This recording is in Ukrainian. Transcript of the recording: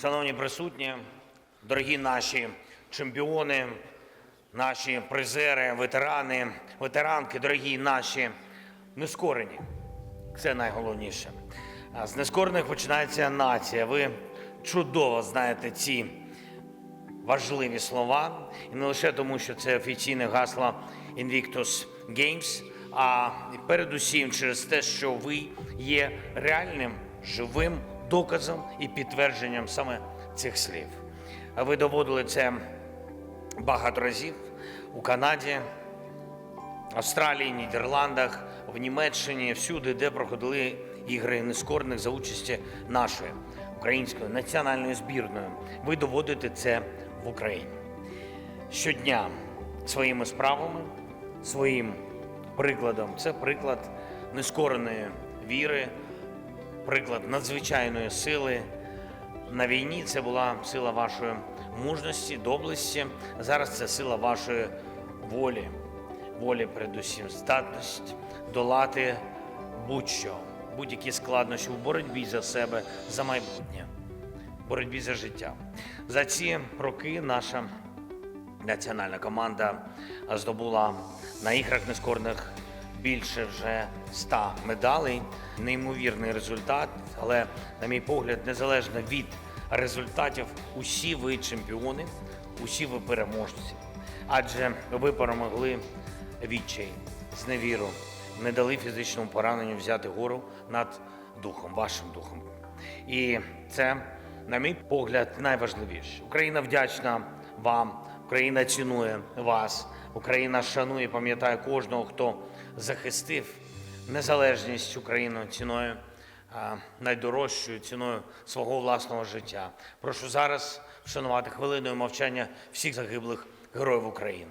Шановні присутні, дорогі наші чемпіони, наші призери, ветерани, ветеранки, дорогі наші нескорені. Це найголовніше. З нескорених починається нація. Ви чудово знаєте ці важливі слова, і не лише тому, що це офіційне гасло Invictus Games, а передусім через те, що ви є реальним живим доказом і підтвердженням саме цих слів. Ви доводили це багато разів у Канаді, Австралії, Нідерландах, в Німеччині, всюди, де проходили ігри нескорених за участі нашої української національної збірної. Ви доводите це в Україні щодня своїми справами, своїм прикладом. Це приклад нескореної віри, приклад надзвичайної сили. На війні це була сила вашої мужності, доблесті. Зараз це сила вашої волі, волі, передусім, здатність долати будь-що, будь-які складнощі у боротьбі за себе, за майбутнє, боротьбі за життя. За ці роки наша національна команда здобула на іграх нескорних більше вже 100 медалей. Неймовірний результат, але, на мій погляд, незалежно від результатів, усі ви чемпіони, усі ви переможці. Адже ви перемогли відчай, зневіру, не дали фізичному пораненню взяти гору над духом, вашим духом. І це, на мій погляд, найважливіше. Україна вдячна вам, Україна цінує вас, Україна шанує, пам'ятає кожного, хто захистив незалежність України ціною найдорожчою ціною свого власного життя. Прошу зараз вшанувати хвилиною мовчання всіх загиблих героїв України.